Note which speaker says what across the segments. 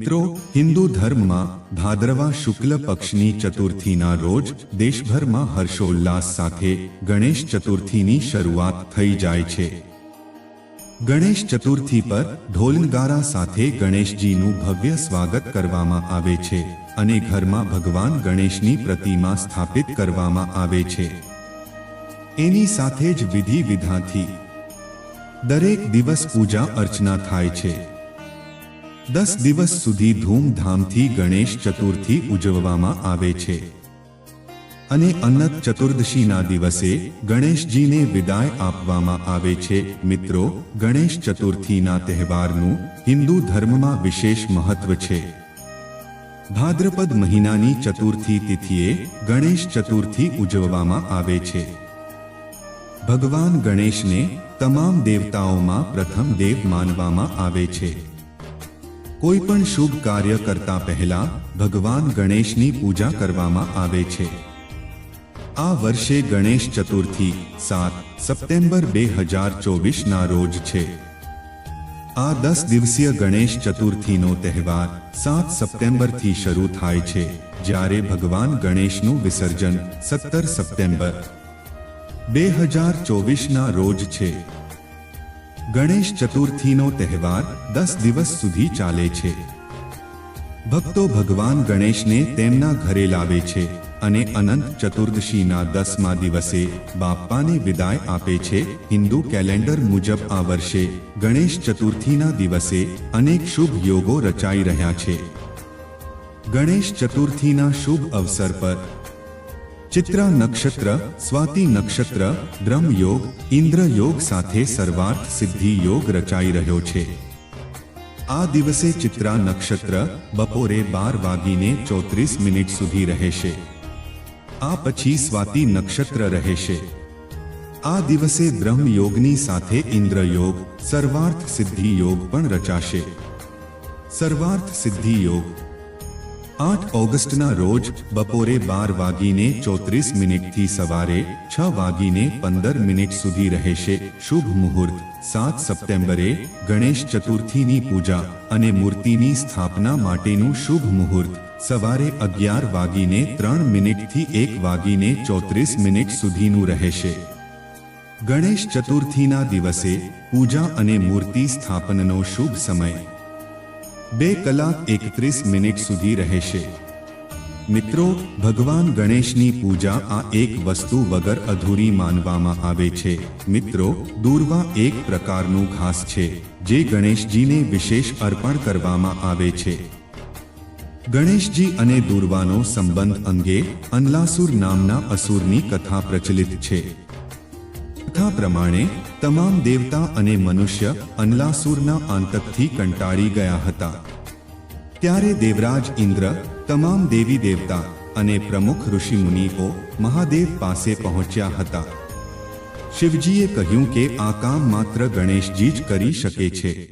Speaker 1: મિત્રો, હિન્દુ ધર્મમાં ભાદ્રવા શુક્લ પક્ષની ચતુર્થીના રોજ દેશભરમાં હર્ષોલ્લાસ સાથે ગણેશ ચતુર્થીની શરૂઆત થઈ જાય છે. ગણેશ ચતુર્થી પર ઢોલનગારા સાથે ગણેશજીનું ભવ્ય સ્વાગત કરવામાં આવે છે અને ઘરમાં ભગવાન ગણેશની પ્રતિમા સ્થાપિત કરવામાં આવે છે. એની સાથે જ વિધિ વિધાથી દરેક દિવસ પૂજા અર્ચના થાય છે. દસ દિવસ સુધી ધૂમધામથી ગણેશ ચતુર્થી ઉજવવામાં આવે છે. અને અનંત ચતુર્દશીના દિવસે ગણેશજીને વિદાય આપવામાં આવે છે. મિત્રો, ગણેશ ચતુર્થીના તહેવારનું હિન્દુ ધર્મમાં વિશેષ મહત્વ છે. ભાદ્રપદ મહિનાની ચતુર્થી તિથિએ ગણેશ ચતુર્થી ઉજવવામાં આવે છે. ભગવાન ગણેશને તમામ દેવતાઓમાં પ્રથમ દેવ માનવામાં આવે છે. કોઈ પણ શુભ કાર્ય કરતા પહેલા ભગવાન ગણેશની પૂજા કરવામાં આવે છે. આ વર્ષે ગણેશ ચતુર્થી, સાત સપ્ટેમ્બર બે હજાર ચોવીસના રોજ છે. આ દસ દિવસીય ગણેશ ચતુર્થીનો તહેવાર સાત સપ્ટેમ્બરથી શરૂ થાય છે, જ્યારે ભગવાન ગણેશનું વિસર્જન સત્તર સપ્ટેમ્બર બે હજાર ચોવીસના રોજ છે. ગણેશ ચતુર્થીનો તહેવાર દસ દિવસ સુધી ચાલે છે. ભક્તો ભગવાન ગણેશને તેમના ઘરે લાવે છે અને અનંત ચતુર્દશીના દસમા દિવસે બાપ્પાને વિદાય આપે છે. હિન્દુ કેલેન્ડર મુજબ આ વર્ષે ગણેશ ચતુર્થીના દિવસે અનેક શુભ યોગો રચાઈ રહ્યા છે. ગણેશ ચતુર્થીના શુભ અવસર પર ચિત્રા નક્ષત્ર, સ્વાતિ નક્ષત્ર બ્રહ્મ યોગ ઇન્દ્ર યોગ સાથે સર્વાર્થ સિદ્ધિ યોગ રચાઈ રહ્યો છે. આ દિવસે ચિત્રા નક્ષત્ર બપોરે બાર વાગીને ચોત્રીસ મિનિટ સુધી રહેશે. આ પછી સ્વાતિ નક્ષત્ર રહેશે. આ દિવસે બ્રહ્મ યોગની સાથે ઇન્દ્ર યોગ સર્વાર્થ સિદ્ધિ યોગ પણ રચાશે. સર્વાર્થ સિદ્ધિ યોગ આઠ ઓગસ્ટના રોજ બપોરે બાર વાગીને ચોત્રીસ મિનિટથી સવારે છ વાગીને પંદર મિનિટ સુધી રહેશે શુભ મુહૂર્ત. સાત સપ્ટેમ્બરે ગણેશ ચતુર્થીની પૂજા અને મૂર્તિની સ્થાપના માટેનું શુભ મુહૂર્ત. સવારે અગિયાર વાગીને ત્રણ મિનિટથી એક વાગીને ચોત્રીસ મિનિટ સુધીનું રહેશે. ગણેશ ચતુર્થીના દિવસે પૂજા અને મૂર્તિ સ્થાપનનો શુભ સમય. બે કલાક એકત્રીસ મિનિટ સુધી રહેશે. મિત્રો, ભગવાન ગણેશની પૂજા આ એક વસ્તુ વગર અધૂરી માનવામાં આવે છે. મિત્રો, દૂર્વા એક પ્રકારનું ઘાસ છે, જે ગણેશજીને વિશેષ અર્પણ કરવામાં આવે છે. ગણેશજી અને દૂર્વાનો સંબંધ અંગે અનલાસુર નામના અસુરની કથા પ્રચલિત છે. કથા પ્રમાણે તમામ દેવતા અને મનુષ્ય અનલાસુરના આંતકથી કંટાળી ગયા હતા. ત્યારે દેવરાજ ઇન્દ્ર, તમામ દેવી દેવતા અને પ્રમુખ ઋષિ મુનિઓ મહાદેવ પાસે પહોંચ્યા હતા. શિવજીએ કહ્યું કે આ કામ માત્ર ગણેશજી જ કરી શકે છે.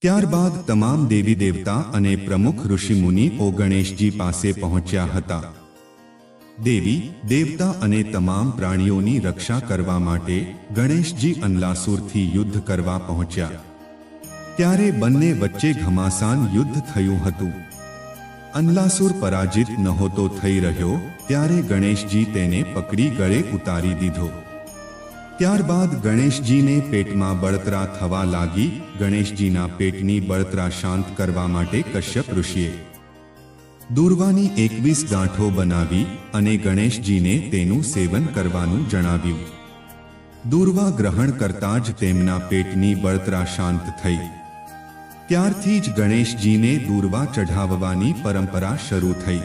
Speaker 1: ત્યારબાદ તમામ દેવી દેવતા અને પ્રમુખ ઋષિ મુનિઓ ગણેશજી પાસે પહોંચ્યા હતા. દેવી, દેવતા અને તમામ પ્રાણીઓની રક્ષા કરવા માટે ગણેશજી અનલાસુરથી યુદ્ધ કરવા પહોંચ્યા. ત્યારે બંને વચ્ચે ઘમાસાન યુદ્ધ થયું હતું. અનલાસુર પરાજિત નહોતો થઈ રહ્યો, ત્યારે ગણેશજી તેને પકડી ગળે ઉતારી દીધો. ત્યારબાદ ગણેશજીને પેટમાં બળતરા થવા લાગી, ગણેશજીના પેટની બળતરા શાંત કરવા માટે કશ્યપ ઋષિએ દુર્વાની એકવીસ ગાંઠો બનાવી અને ગણેશજીને તેનું સેવન કરવાનું જણાવ્યું. દુર્વા ગ્રહણ કરતા જ તેમના પેટની બળતરા શાંત થઈ. ત્યારથી જ ગણેશજીને દુર્વા ચઢાવવાની પરંપરા શરૂ થઈ.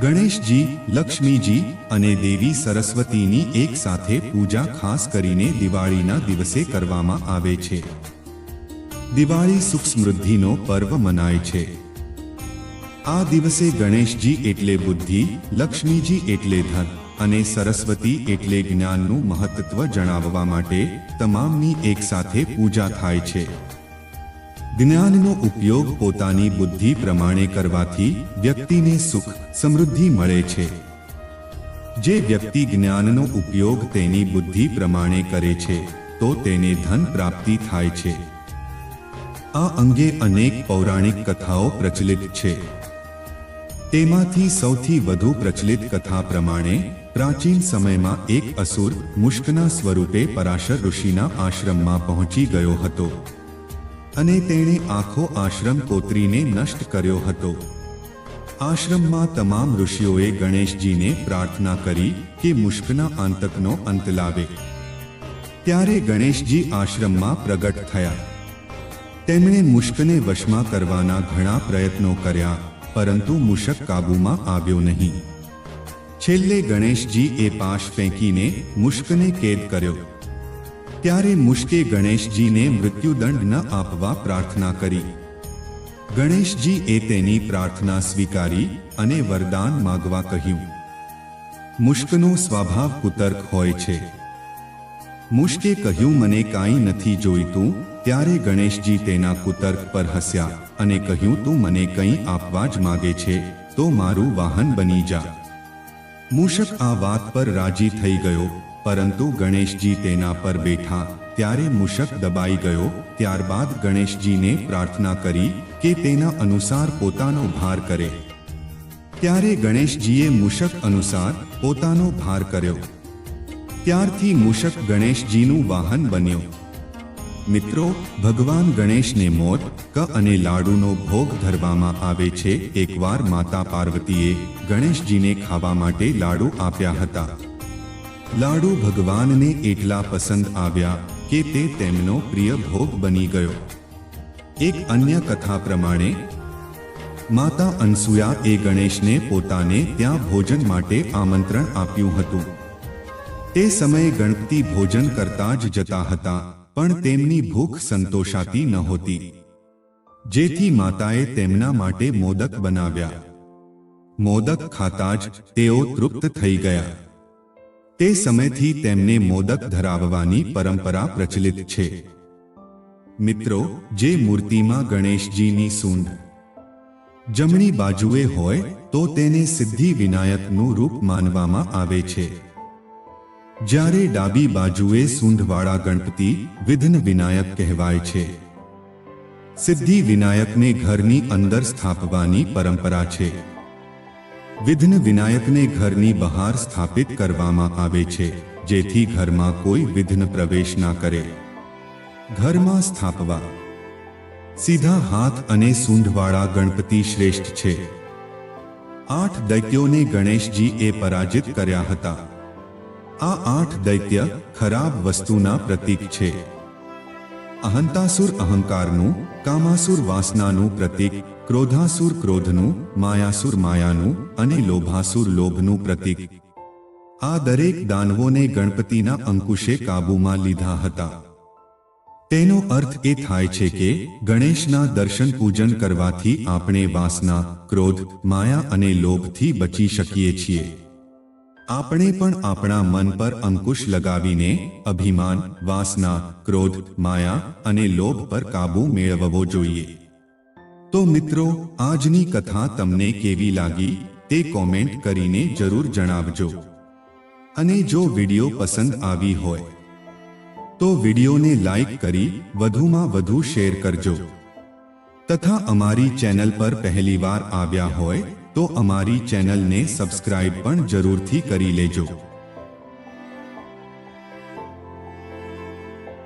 Speaker 1: ગણેશજી, લક્ષ્મીજી અને દેવી સરસ્વતીની એક સાથે પૂજા ખાસ કરીને દિવાળીના દિવસે કરવામાં આવે છે. દિવાળી સુખ સમૃદ્ધિનો પર્વ મનાય છે. આ દિવસે ગણેશજી એટલે બુદ્ધિ, લક્ષ્મીજી એટલે ધન અને સરસ્વતી એટલે જ્ઞાનનું મહત્વ જણાવવા માટે તમામની એક સાથે પૂજા થાય છે. જ્ઞાનનો ઉપયોગ પોતાની બુદ્ધિ પ્રમાણે કરવાથી વ્યક્તિને સુખ, સમૃદ્ધિ મળે છે. જે વ્યક્તિ જ્ઞાનનો ઉપયોગ તેની બુદ્ધિ પ્રમાણે કરે છે, તો તેને ધન પ્રાપ્તિ થાય છે. આ અંગે અનેક પૌરાણિક કથાઓ પ્રચલિત છે. તેમાંથી સૌથી વધુ પ્રચલિત કથા પ્રમાણે, પ્રાચીન સમયમાં એક અસુર મુશ્કના સ્વરૂપે પરાશર ઋષિના આશ્રમમાં પહોંચી ગયો હતો. અને તેણે આખો આશ્રમ કોતરીને નષ્ટ કર્યો હતો. આશ્રમમાં તમામ ઋષિઓએ ગણેશજીને પ્રાર્થના કરી કે મુશ્કના આંતકનો અંત લાવે. ત્યારે ગણેશજી આશ્રમમાં પ્રગટ થયા. તેમણે મુશ્કને વશમાં કરવાના ઘણા પ્રયત્નો કર્યા. પરંતુ મુશક કાબૂમાં આવ્યો નહીં. છેલ્લે ગણેશજી એ પાશ ફેંકીને મુશ્કને કેદ કર્યો. ત્યારે મુશ્કે ગણેશજીને મૃત્યુદંડ ન આપવા પ્રાર્થના કરી. ગણેશજી એ તેની પ્રાર્થના સ્વીકારી અને વરદાન માગવા કહ્યું. મુશ્કનો સ્વભાવ કુતર્ક હોય છે. મુશ્કે કહ્યું, મને કાંઈ નથી જોઈતું. ત્યારે ગણેશજી તેના કુતર્ક પર હસ્યા અને કહ્યું, તું મને કંઈ આપવા જ માગે છે, તો મારું વાહન બની જા. મૂષક આ વાત પર રાજી થઈ ગયો, પરંતુ ગણેશજી તેના પર બેઠા. ત્યારે મૂષક દબાઈ ગયો, ત્યારબાદ ગણેશજીને પ્રાર્થના કરી કે તેના અનુસાર પોતાનો ભાર કરે. ત્યારે ગણેશજીએ મૂષક અનુસાર પોતાનો ભાર કર્યો. ત્યારથી મૂષક ગણેશજીનું વાહન બન્યો. મિત્રો, ભગવાન ગણેશને મોર, ક અને લાડુનો ભોગ ધરવામાં આવે છે. એકવાર માતા પાર્વતીએ ગણેશજીને ખાવા માટે લાડુ આપ્યા હતા. લાડુ ભગવાનને એટલા પસંદ આવ્યા કે તે તેમનો પ્રિય ભોગ બની ગયો. એક અન્ય કથા પ્રમાણે, માતા અનસુયા એ ગણેશને પોતાને ત્યાં ભોજન માટે આમંત્રણ આપ્યું હતું. તે સમયે ગણપતિ ભોજન કરતા જ જતા હતા, પણ તેમની ભૂખ સંતોષાતી નહોતી જેથી માતાએ તેમના માટે મોદક બનાવ્યા. મોદક ખાતા જ તેઓ તૃપ્ત થઈ ગયા. તે સમયથી તેમને મોદક ધરાવવાની પરંપરા પ્રચલિત છે. મિત્રો, જે મૂર્તિમાં ગણેશજીની સૂંઢ જમણી બાજુએ હોય, તો તેને સિદ્ધિ વિનાયકનું રૂપ માનવામાં આવે છે. જ્યારે ડાબી બાજુએ સૂંઢવાળા ગણપતિ વિઘ્ન વિનાયક કહેવાય છે. સિદ્ધિ વિનાયકને ઘરની અંદર સ્થાપવાની પરંપરા છે. વિઘ્ન વિનાયકને ઘરની બહાર સ્થાપિત કરવામાં આવે છે, જેથી ઘરમાં કોઈ વિઘ્ન પ્રવેશ ના કરે. ઘરમાં સ્થાપવા. સીધા હાથ અને સૂંઢવાળા ગણપતિ શ્રેષ્ઠ છે. આઠ દૈત્યોને ગણેશજી એ પરાજિત કર્યા હતા. આ આઠ દૈત્ય ખરાબ વસ્તુના પ્રતીક છે. અહંતાસુર અહંકારનું, કામાસુર વાસનાનું પ્રતીક, ક્રોધાસુર ક્રોધનું, માયાસુર માયાનું અને લોભાસુર લોભનું પ્રતીક. આ દરેક દાનવોને ગણપતિના અંકુશે કાબૂમાં લીધા હતા. તેનો અર્થ એ થાય છે કે, ગણેશના દર્શન પૂજન કરવાથી આપણે વાસના, ક્રોધ, માયા અને લોભથી બચી શકીએ છીએ. આપણે પણ આપણા મન પર અંકુશ લગાવીને અભિમાન, વાસના, ક્રોધ, માયા અને લોભ પર કાબુ મેળવવો જોઈએ. તો મિત્રો, આજની કથા તમને કેવી લાગી તે કોમેન્ટ કરીને જરૂર જણાવજો. અને જો વીડિયો પસંદ આવી હોય, તો વિડીયોને લાઈક કરી વધુમાં વધુ શેર કરજો. તથા અમારી ચેનલ પર પહેલીવાર આવ્યા હોય તો અમારી ચેનલને સબસ્ક્રાઇબ પણ જરૂરથી કરી લેજો.